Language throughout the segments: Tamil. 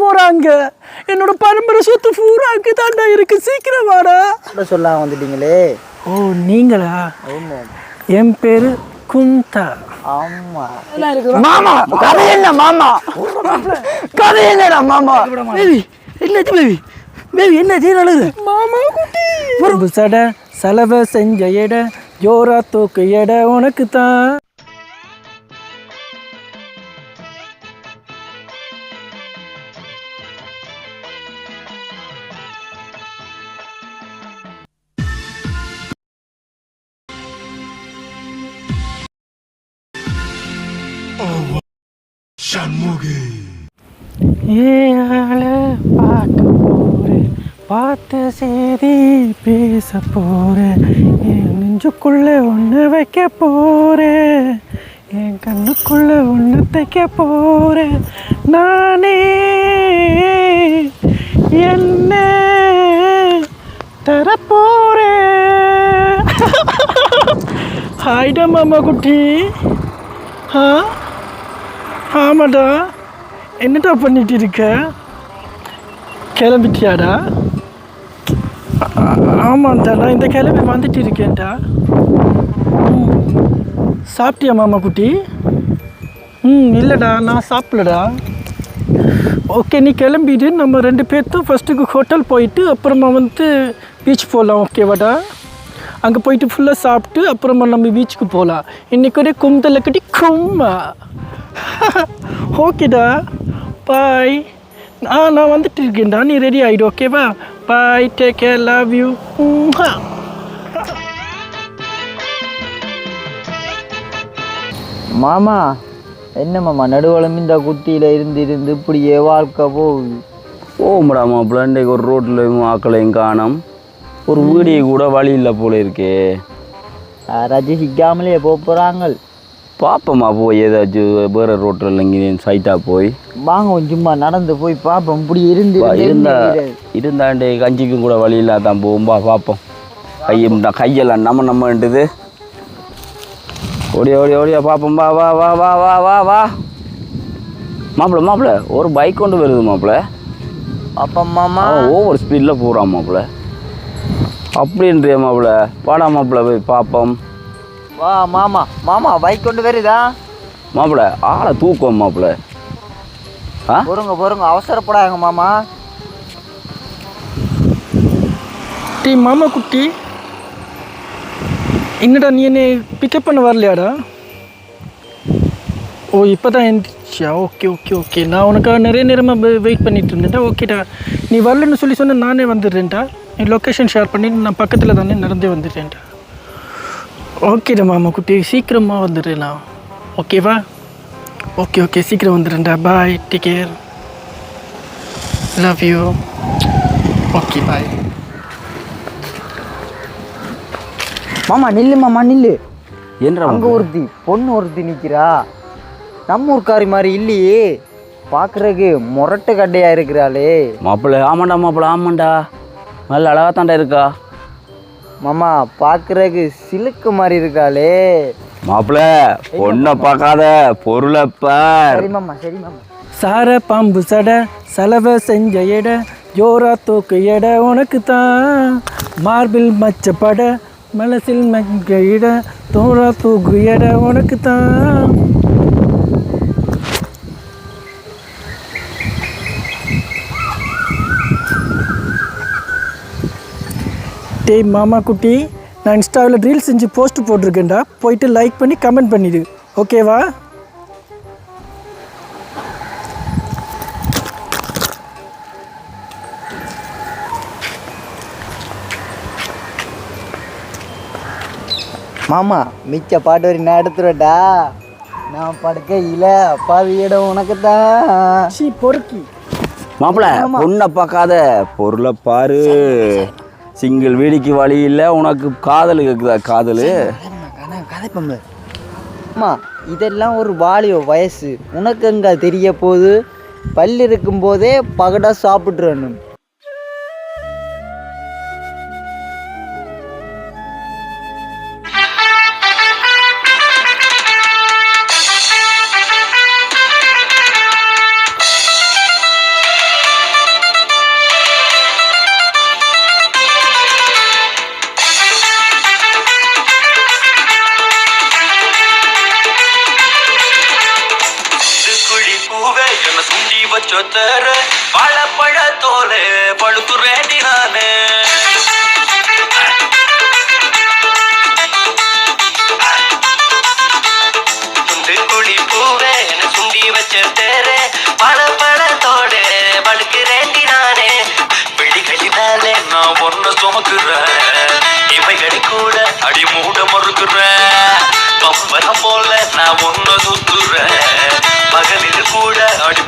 போறாங்க. என்னோட பரம்பரை சொத்து பூரா அங்கே தாண்டா இருக்கு. சீக்கிரம் வாடா. சொல்லாம வந்துட்டீங்களே. ஓ நீங்களா? என் பேரு குந்தா. ஆமா. மாமா கதை என்ன மாமா கதை என்னடா மாமா. பேபி என்னாச்சு பேபி? பேபி என்னாச்சு? நல்லது மாமா குட்டி. ஒரு சட சலவை செஞ்ச எடை ஜோரா தூக்கு எடை உனக்கு தான் பார்த்த செய்தி பேச போகிறேன் என் நெஞ்சுக்குள்ளே ஒன்று வைக்க போகிறேன் என் கண்ணுக்குள்ள ஒன்று தைக்க போகிறேன் நானே என்ன தரப்போகிறேன் ஹாய்டா மாமா குட்டி. ஆ? ஆமாடா. என்னடா பண்ணிட்டு இருக்க? கிளம்பிட்டியாடா? ஆமாண்டா நான் இந்த கிளம்பி வந்துட்டு இருக்கேன்டா. சாப்பிட்டியா மாமா குட்டி? ம் இல்லைடா நான் சாப்பிடலடா. ஓகே நீ கிளம்பிடு. நம்ம ரெண்டு பேர்த்தும் ஃபஸ்ட்டுக்கு ஹோட்டல் போயிட்டு அப்புறமா வந்து பீச் போகலாம் ஓகேவாடா அங்கே போயிட்டு ஃபுல்லாக சாப்பிட்டு அப்புறமா நம்ம பீச்சுக்கு போகலாம் இன்னைக்கு ஒரே கும்பல கட்டி கும்மா. ஓகேடா பாய் ஆ நான் வந்துட்டு இருக்கேன்டா. நீ ரெடி ஆகிடு ஓகேவா bye take care love you மாமா என்ன மாமா நடுவளம் இந்த குத்தியில இருந்து இருந்து இப்படியே வாழ்க்கை போகுது? ஓமடா மாப்பிள்ள இன்றைக்கு ஒரு ரோட்டில் ஆக்களையும் காணோம். ஒரு வீடியோ கூட வழி இல்லை போல இருக்கே. யாராச்சும் சிக்காமலே போக போகிறாங்க பாப்போமா போய் ஏதாச்சும் வேறு ரோட்டில் இங்கே சைட்டாக போய்? வாங்க சும்மா நடந்து போய் பார்ப்போம் இப்படி இருந்து இருந்து இருந்தா இருந்து. இருந்தாண்டே கஞ்சிக்கும் கூட வழி இல்லாதான் போகும். பா பார்ப்போம் கையும் கையெல்லாம் நம்ம நம்மன்ட்டுது. ஓடியா ஓடியா ஓடியா பார்ப்போம் வா வா வா வா வா வா வா. மாப்பிள்ள மாப்பிள்ள ஒரு பைக் கொண்டு வருது மாப்பிள்ள அப்பா மாமா. ஓவர் ஸ்பீடில் போகிறான் மாப்பிள்ள அப்படின்றிய மாப்பிள்ள வாடா மாப்பிள்ள போய் பார்ப்போம் வா மாமா. மாமா பைக் கொண்டு வருதா? மாப்பிள்ள ஆளை தூக்குவோம் மாப்பிள்ள ஆ? பொறுங்க பொறுங்க. அவசரப்படாங்க மாமா. டீ மாமா குட்டி. என்னடா நீ என்னை பிக்கப் பண்ண வரலையாடா? ஓ இப்போ தான் எந்திரிச்சியா? Okay okay okay. நான் உனக்காக நிறைய நேரமாக வெயிட் பண்ணிட்டு இருந்தேன்டா. ஓகேடா. நீ வரலன்னு சொல்லி சொன்ன நானே வந்துடுறேன்டா. நீ லொக்கேஷன் ஷேர் பண்ணி நான் பக்கத்தில் தானே நடந்தே வந்துடுறேன்டா. ஓகேடா மாமா குட்டி சீக்கிரமாக வந்துடுறேன் நான் ஓகேவா ஓகே ஓகே சீக்கிரம் வந்துடுறேன்டா bye take care love you okay bye மாமா நில்லு மாமா நில்லு என்னடா அங்க ஒருத்தி பொண்ணு ஒருத்தி நிக்கிறா. நம்ம ஊர்க்காரி மாதிரி இல்லையே. பார்க்கறதுக்கு முரட்டு கட்டையா இருக்கிறாளே. மாப்பிள்ள ஆமாண்டா மாப்பிள்ள ஆமாண்டா. நல்ல அழகா தாண்டா இருக்கா. மாமா பார்க்கறதுக்கு சிலுக்கு மாதிரி இருக்காளே. மாப்பிள்ள பொண்ணை பார்க்காத பொருளை பார். சரி மாமா சரி மாமா. சார பாம்பு சட சலவை செஞ்ச எடை ஜோரா தூக்கு எடை உனக்கு தான் மார்பிள் மச்சப்பட மனசில் மங்க இட தோரா தூக்கு எடை உனக்கு தான் டேய் மாமா குட்டி நான் இன்ஸ்டாவில் ரீல்ஸ் செஞ்சு போஸ்ட் போட்டிருக்கேன்டா. போயிட்டு லைக் பண்ணி கமெண்ட் பண்ணிடு. ஓகேவா மாமா மிச்ச பாட்டு வரி நான் எடுத்துருவேட்டா நான் படுக்கையில பாதி இடம் உனக்கு தான் சி பொறுக்கி. மாப்பிள்ள பொண்ணை பார்க்காத பொருளை பாரு. சிங்கிள் வீடிக்கு வழி இல்லை உனக்கு காதல் இருக்குதா காதல்? அம்மா இதெல்லாம் ஒரு வாலியோ வயசு. உனக்கு எங்க தெரிய போகுது? பல் இருக்கும்போதே பகடாக சாப்பிட்றணும் சொத்தரு வாழப்பழ வாழைப்பழ தோலே பழுத்து வேண்டி நானே. சுண்டு குழி பூவே சுண்டி வச்ச தேர வாழைப்பழத்தோட பழுக்கு வேண்டி நானே. விழிகளினாலே நான் ஒன்ன சுமக்குறேன். இவைகளை கூட அடி மூட மறுக்கிறேன். பம்பரம் போல நான் ஒன்ன சுத்துறேன். பகலில் கூட அடி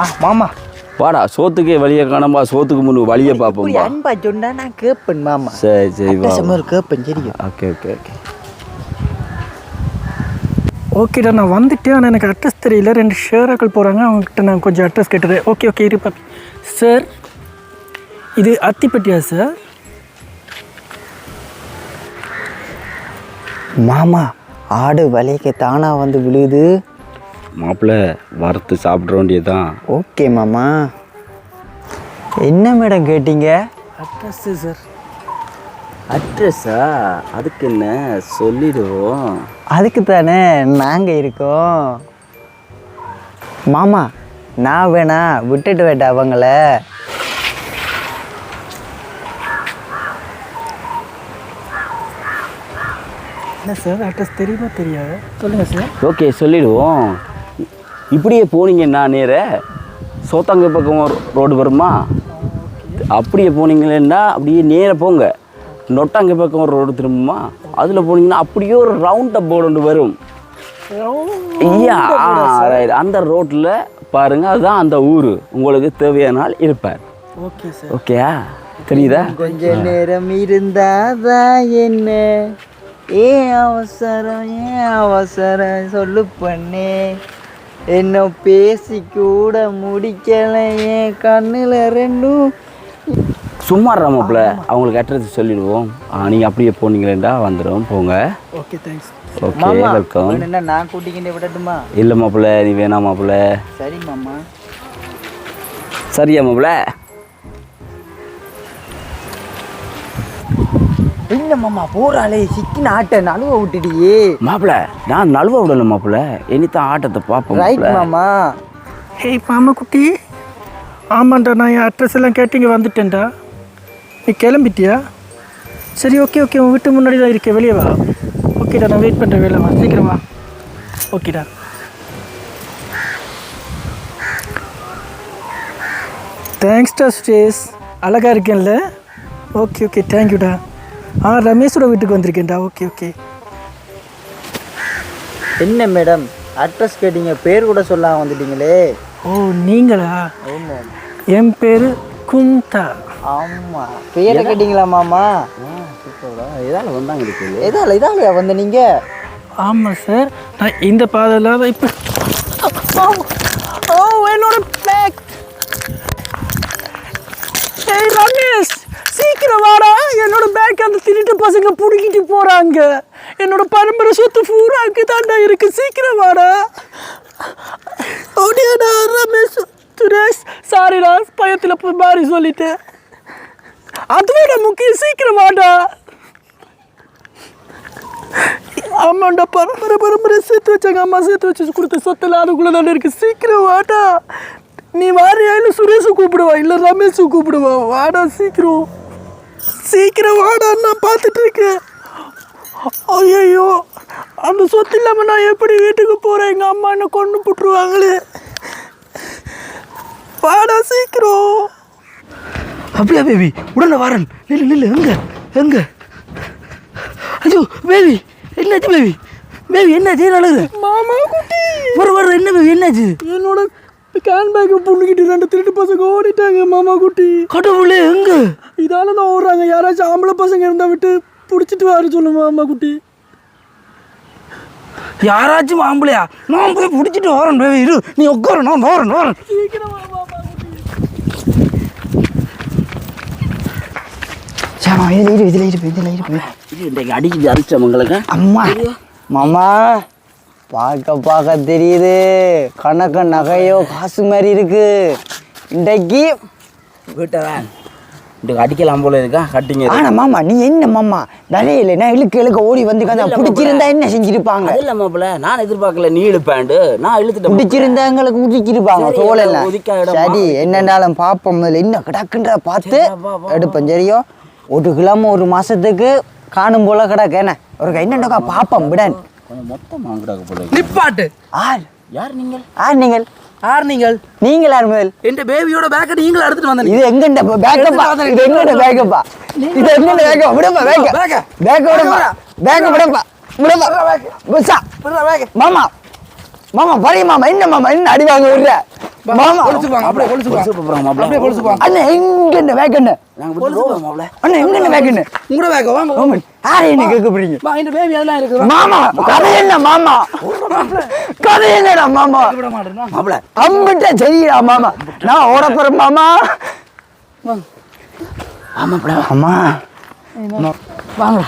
ஆ மாமா. வாடா சோத்துக்கே வழியை காணாம்பா சோத்துக்கு முன்னு வழியை பார்ப்போம்பா. அன்பா சொன்னா நான் கேட்பேன் மாமா. சரி சரி வா ஒரு கேட்பேன் சரியா ஓகே ஓகே ஓகே. ஓகேடா நான் வந்துட்டேன் ஆனால் எனக்கு அட்ரஸ் தெரியல. ரெண்டு ஷேராக்கள் போகிறாங்க அவங்ககிட்ட நான் கொஞ்சம் அட்ரஸ் கேட்டுறேன். ஓகே ஓகே இருப்பா சார் இது அத்திப்பட்டியா சார்? மாமா ஆடு வலிக்கு தானா வந்து விழுது. மாப்பிள்ளை வறுத்து சாப்பிட்ற வேண்டியதுதான். ஓகே மாமா. என்ன மேடம் கேட்டீங்க? Address sir. அட்ரஸா? அதுக்கு என்ன? சொல்லிடுவோம். அதுக்கு தானே நாங்கள் இருக்கோம். மாமா நான் வேணா விட்டுட்டு வேட்டா அவங்கள? என்ன சார்? அட்ரஸ் தெரியுமா தெரியாது? சொல்லுங்கள் சார். ஓகே சொல்லிடுவோம். இப்படியே போனீங்கன்னா நேர சோத்தாங்க பக்கம் ரோடு வருமா? அப்படியே போனீங்கன்னா அப்படியே நேர போங்க. நொட்டாங்க பக்கம் ஒரு ரோடு திரும்புமா? அதில் போனீங்கன்னா அப்படியே ஒரு ரவுண்ட் அப் போர்டு ஒன்று வரும். ஐயா ரைட் அந்த ரோட்டில் பாருங்க அதுதான் அந்த ஊர். உங்களுக்கு தேவையான ஆள் இருப்பார். ஓகே சார் ஓகேயா தெரியுதா? கொஞ்ச நேரம் இருந்தாதான் என்ன? ஏன் அவசரம் ஏன் அவசரம்? சொல்லு பண்ணே. என்ன பேசி கூட முடிக்கல என் கண்ணுல ரெண்டும். சும்மா ராமப்பில் அவங்களுக்கு அட்ரஸ் சொல்லிடுவோம். நீங்கள் அப்படியே போனீங்களேண்டா வந்துடும் போங்க. ஓகே தேங்க்ஸ் ஓகே வெல்கம் வேணும்னா நான் கூட்டிக்கிட்டே விடட்டுமா? இல்லை மாப்பிள்ள நீ வேணாம் மாப்பிள்ள. சரி மாமா. சரியா மாப்பிள்ள? என்ன மாமா போறாளே சிக்கின ஆட்டை நழுவ விட்டுடியே மாப்பிள்ள நான் நழுவ விடல மாப்பிள்ள இனித்தான் ஆட்டத்தை பார்ப்போம் ரைட். மாமா. ஹேய் மாமா குட்டி. ஆமாண்டா நான் என் அட்ரஸ் எல்லாம் கேட்டு இங்கே வந்துட்டேன்டா. நீ கிளம்பிட்டியா? சரி ஓகே ஓகே உன் வீட்டு முன்னாடி தான் இருக்கேன் வெளியே வா. ஓகேடா நான் வெயிட் பண்ணுறேன் வேலை வா. சீக்கிரம் வா. ஓகேடா தேங்க்ஸ்டா சுரேஷ். அழகாக இருக்கேன்ல. ஓகே ஓகே தேங்க்யூடா ஆ ரமேஷோட வீட்டுக்கு வந்திருக்கேன்டா. Okay okay. என்ன மேடம்? அட்ரஸ் கேட்டீங்க பேர் கூட சொல்லாம வந்துட்டீங்களே. ஓ நீங்களா? ஆமா. என் பேர் குந்தா. ஆமா. பேரை கேட்டீங்களா மாமா? இதால வந்தாங்க இருக்குது இதால இதாலையா வந்த நீங்க? ஆமாம் சார். நான் இந்த பாதையில் தான் இப்போ ஓ என்னோட பேக் ஏய் ரமேஷ் சீக்கிரம் வாடா. என்னோட பேக் அந்த திருட்டு பசங்க பிடிக்கிட்டு போகிறாங்க என்னோட பரம்பரை சொத்து பூரா அங்கே தாண்டா இருக்கு. சீக்கிரம் வாடா. ஓடியாடா ரமேஷ் பயத்தில் போய் மாறி சொல்லிட்டேன் அதுவோட முக்கியம். சீக்கிரம் வாடா. ஆமாண்டா பரம்பரை பரம்பரை சேர்த்து வச்சாங்க. அம்மா சேர்த்து வச்சு கொடுத்த சொத்தில் அதுக்குள்ள தானே இருக்கு. சீக்கிரம் வாடா. நீ வாரியா இல்லை சுரேஷை கூப்பிடுவா? இல்லை ரமேஷை கூப்பிடுவா? வாடா சீக்கிரம். சீக்கிரம் வாடா நான் பார்த்துட்டு இருக்கேன். ஐயோ அந்த சொத்து இல்லாமல் நான் எப்படி வீட்டுக்கு போகிறேன் எங்கள் அம்மா என்ன கொண்டு போட்டுருவாங்களே? வாடா சீக்கிரம். அப்படியா பேபி உடனே வரேன். நில்லு நில்லு எங்க? எங்க? ஐயோ பேபி என்னாச்சு பேபி பேபி என்னாச்சு? ஏன் அழுகுற மாமா குட்டி. வர வர என்ன பேபி என்னாச்சு? என்னோட கேன் பேக்கை பொண்ணுக்கிட்டு ரெண்டு திருட்டு பசங்க ஓடிட்டாங்க மாமா குட்டி கடவுளே எங்க? இதால தான் ஓடுறாங்க. யாராச்சும் ஆம்பளை பசங்க இருந்தா விட்டு பிடிச்சிட்டு வர சொல்லு மாமா குட்டி. யாராச்சும் ஆம்பளையா? நான் போய் பிடிச்சிட்டு வரேன் இரு. நீ உட்காரு நான் வரேன் வரேன். சீக்கிரம் வா மாமா குட்டி. சாமா இதில் இரு இதில் இரு இதில் இரு. இது இன்றைக்கு அடிக்குது அரிச்சவங்களுக்கு அம்மா மாமா. பார்க்க பார்க்க தெரியுது. கணக்க நகையோ காசு மாதிரி இருக்கு. இன்றைக்கு வீட்டை இன்றைக்கு அடிக்கலாம் போல இருக்கா? கட்டிங்க. ஆனா மாமா நீ என்ன மாமா? நிறைய இல்லை நான் இழுக்க இழுக்க ஓடி வந்து பிடிச்சிருந்தா என்ன செஞ்சிருப்பாங்க? இல்லை மாப்பிள்ள நான் எதிர்பார்க்கல நீ இழுப்பேன்டு நான் இழுத்துட்டேன் பிடிச்சிருந்தா எங்களுக்கு ஒதுக்கா இடமா? சரி என்னன்னாலும் பார்ப்போம். முதல்ல என்ன கிடக்குன்ற பார்த்து எடுப்போம். சரியோ? ஒரு கிழமை ஒரு மாசத்துக்கு காணும் போல கிடக்கு. என்ன? ஒரு என்னண்டக்கா பார்ப்போம். விடன். கொஞ்சம் மொத்தம் வாங்கிடாக்க போல இருக்கு. நிப்பாட்டு. ஆர். யார் நீங்கள்? ஆர் நீங்கள். யார் நீங்கள். நீங்கள் யார் முதல்? என் பேபியோட பேக்கை நீங்களும் எடுத்துட்டு வந்தீங்க இது எங்கண்ட பேக்கப்பா இது எங்கண்ட பேக்கப்பா இது எங்கண்ட பேக்கப்பா விடப்பா பேக்க பேக்க. பேக்க விடப்பா பேக்க விடப்பா. விடப்பா. புசா மாமா. மாமா பழைய மாமா என்ன மாமா என்ன அடி வாங்க விடுற? மாமா கொலுசுக்குவாங்க அப்படியே கொலுசுக்குவாங்க கொலுசு போடுறாங்க மாப்பிள்ள. அப்படியே கொலுசுக்குவாங்க அண்ணா நாங்க போவோம் மாப்பிள்ள. அண்ணா எங்கண்ட பேக்கண்ண உங்களோட பேக்க வாங்க மாமா யாரை என்ன கேட்க போறீங்க? வா இந்த பேபி அதெல்லாம் இருக்கு மாமா கதை என்ன மாமா? கதை என்னடா மாமா? மாப்பிள்ள அம்பிட்ட சரிடா மாமா. நான் ஓட போறேன் மாமா. ஆமாப்பிள்ள அம்மா. வாங்கடா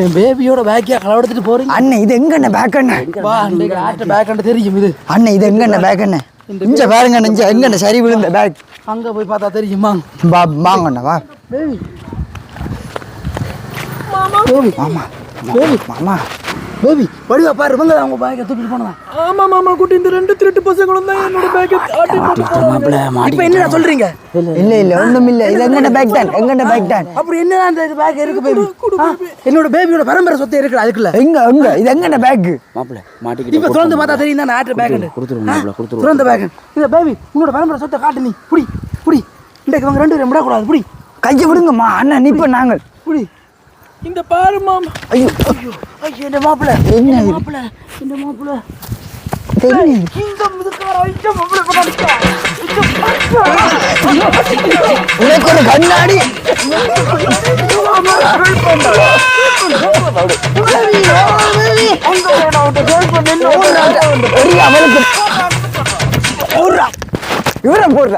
என் பேபியோட பேக்கியா களவெடுத்துட்டு போறீங்க? அண்ணன் இது எங்கண்ண பேக்கண்ண வா இன்றைக்கு ஆட்ட பேக்கண்டு தெரியும் இது. அண்ணன் இது எங்கண்ண பேக்கண்ண இஞ்ச பாருங்க இஞ்ச எங்கண்ண சரி விழுந்த பேக். அங்க போய் பார்த்தா தெரியுமா பா வாங்கண்ணா வா. பேபி பேபி மாமா பேபி மாமா. பேபி வடிவா பாரு இவங்க அவங்க பேக்கை தூக்கிட்டு போனதா ஆமா மாமா குட்டி இந்த ரெண்டு திருட்டு பசங்களும் தான் என்னோட பேக்கை ஆட்டி போட்டு இப்போ என்னடா சொல்றீங்க? இல்ல இல்ல ஒண்ணும் இல்ல. இது எங்கண்ண பேக் தான் எங்கண்ண பேக் தான். அப்படி என்னடா அந்த பேக் இருக்கு பேபி என்னோட பேபியோட பரம்பரை சொத்து இருக்குடா அதுக்குள்ள. எங்க எங்க? இது எங்கண்ண பேக் மாப்பிள்ள மாட்டிக்கிட்டு இப்ப திறந்து பார்த்தா தெரியும் தான் ஆட்ட பேக் கொடுத்துருவோம் மாப்பிள்ள கொடுத்துருவோம் திறந்த பேக் இந்த பேபி உன்னோட பரம்பரை சொத்தை காட்டு நீ புடி புடி. இன்றைக்கு இவங்க ரெண்டு பேரும் விடக்கூடாது புடி. கையை விடுங்கம்மா அண்ணன் நிப்ப நாங்கள். புடி. இந்த பாரு மாமா. ஐயோ ஐயோ இந்த மாப்பிள்ள. என்ன? மாப்பிள்ள இந்த மாப்பிள்ள. உனக்கு ஒரு கண்ணாடி. இவரை போடுறா.